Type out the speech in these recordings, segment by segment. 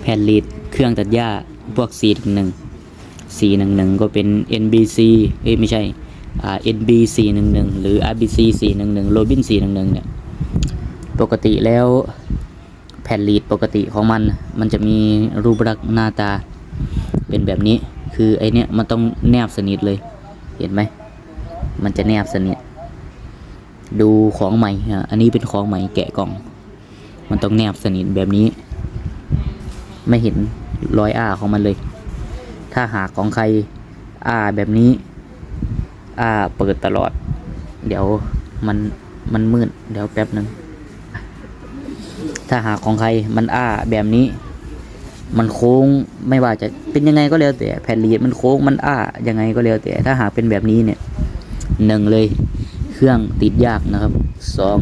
แผ่นลีดเครื่องตัดหญ้าพวก 411 411 ก็เป็น NBC เอ้ยไม่ใช่อ่า NB 411 หรือ RBC 411 Robin 411 เนี่ย ปกติแล้วแผ่นลีดปกติของมัน มันจะมีรูปลักษณ์หน้าตาเป็นแบบนี้ คือไอเนี้ยมันต้องแนบสนิทเลย เห็นไหม มันจะแนบสนิท ดูของใหม่อะอันนี้เป็นของใหม่แกะกล่อง มันต้องแนบสนิทแบบนี้ ไม่เห็นรอยอ้าของมันเลย ถ้าหากของใครอ้าแบบนี้ อ้าเปิดตลอด เดี๋ยวมันมันมืด เดี๋ยวแป๊บหนึ่งถ้าหากของใครมันอ้าแบบนี้ มันโค้งไม่ว่าจะเป็นยังไงก็แล้วแต่แผ่นเลีดมันโค้งมันอ้ายังไงก็แล้วแต่ ถ้าหากเป็นแบบนี้เนี่ยหนึ่งเลย เครื่องติดยากนะครับสอง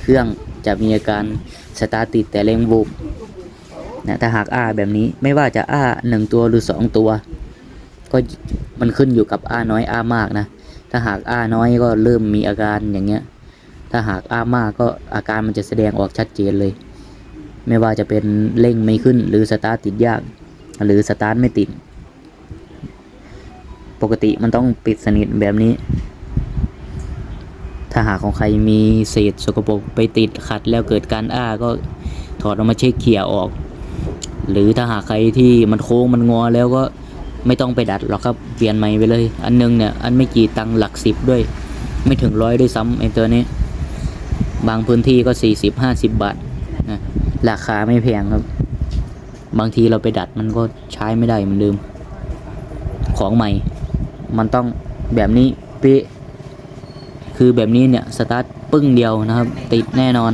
เครื่องจะมีอาการสตาร์ติดแต่เร่งบูบ นะถ้าหากอ้าแบบนี้ไม่ว่าจะอ้าหนึ่งตัวหรือสองตัว ก็มันขึ้นอยู่กับอ้าน้อยอ้ามากนะ ถ้าหากอ้าน้อยก็เริ่มมีอาการอย่างเงี้ย ถ้าหากอ้ามากก็อาการมันจะแสดงออกชัดเจนเลย ไม่ว่าจะเป็นเร่งไม่ขึ้นหรือสตาร์ทติดยาก หรือสตาร์ทไม่ติด ปกติมันต้องปิดสนิทแบบนี้ ถ้าหากของใครมีเศษสกปรกไปติดขัดแล้วเกิดการอ้าก็ถอดออกมาเช็คเขี่ยออก หรือถ้าหากใครที่มันโค้งมันงอแล้วก็ไม่ต้องไปดัดหรอกครับเปลี่ยนใหม่ไปเลย อันนึงเนี่ยอันไม่กี่ตังค์หลักสิบด้วย ไม่ถึงร้อยด้วยซ้ำไอ้ตัวนี้ บางพื้นที่ก็สี่สิบห้าสิบบาทนะราคาไม่แพงครับ บางทีเราไปดัดมันก็ใช้ไม่ได้เหมือนเดิม ของใหม่ มันต้องแบบนี้เป๊ะคือแบบนี้เนี่ยสตาร์ทปึ้งเดียวนะครับ ติดแน่นอน